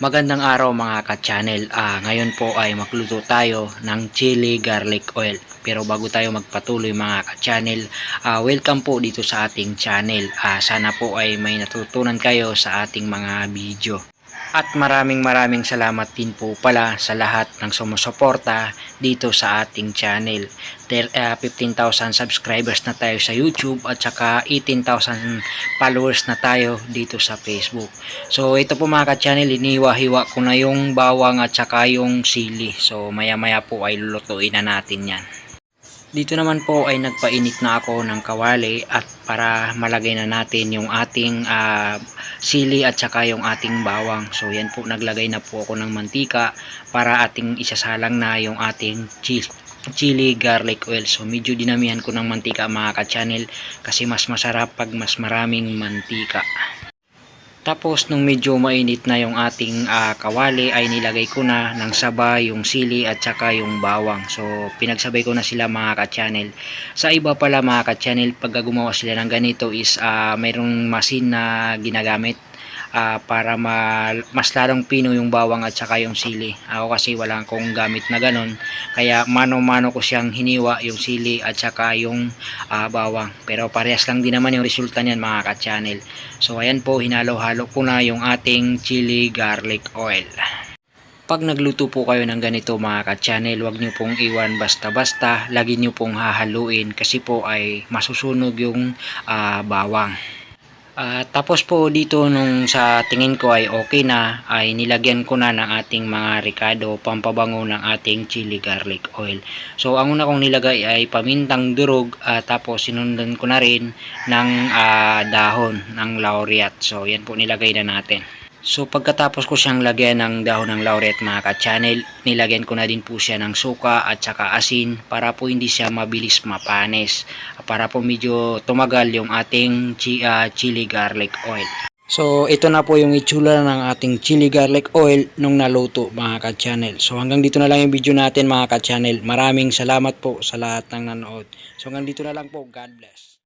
Magandang araw mga ka-channel. Ah, ngayon po ay magluto tayo ng chili garlic oil. Pero bago tayo magpatuloy mga ka-channel, ah, welcome po dito sa ating channel. Ah, sana po ay may natutunan kayo sa ating mga video. At maraming maraming salamat din po pala sa lahat ng sumusuporta dito sa ating channel. Ah, 15,000 subscribers na tayo sa YouTube at saka 18,000 followers na tayo dito sa Facebook. So ito po mga ka-channel, iniwa-hiwa ko na yung bawang at saka yung sili. So maya maya po ay lulutuin na natin yan. Dito naman po ay nagpainit na ako ng kawali at para malagay na natin yung ating ah, sili at saka yung ating bawang. So yan po naglagay na po ako ng mantika para ating isasalang na yung ating chili chili garlic oil. So medyo dinamihan ko ng mantika mga ka-channel kasi mas masarap pag mas maraming mantika. Tapos nung medyo mainit na yung ating ah, kawali ay nilagay ko na ng sabay yung sili at saka yung bawang. So pinagsabay ko na sila mga ka-channel. Sa iba pala mga ka-channel pag gumawa sila ng ganito is ah, mayroong machine na ginagamit ah, para ma- mas lalong pino yung bawang at saka yung sili. Ako kasi wala akong gamit na ganon. Kaya mano-mano ko siyang hiniwa yung sili at saka yung ah, bawang. Pero parehas lang din naman yung resulta niyan mga ka-channel. So ayan po, hinalo-halo ko na yung ating chili garlic oil. Pag nagluto po kayo ng ganito mga ka-channel, huwag nyo pong iwan basta-basta. Lagi nyo pong hahaluin kasi po ay masusunog yung ah, bawang. Ah, tapos po dito nung sa tingin ko ay okay na ay nilagyan ko na ng ating mga ricado pampabango ng ating chili garlic oil. So ang una kong nilagay ay pamintang durog at tapos sinundan ko na rin ng ah, dahon ng laureat. So yan po nilagay na natin. So pagkatapos ko siyang lagyan ng dahon ng laureat mga ka-channel, nilagyan ko na din po siya ng suka at saka asin para po hindi siya mabilis mapanis. Para po medyo tumagal yung ating ah, chili garlic oil. So ito na po yung itsura ng ating chili garlic oil nung naluto mga ka-channel. So hanggang dito na lang yung video natin mga ka-channel. Maraming salamat po sa lahat ng nanood. So hanggang dito na lang po. God bless.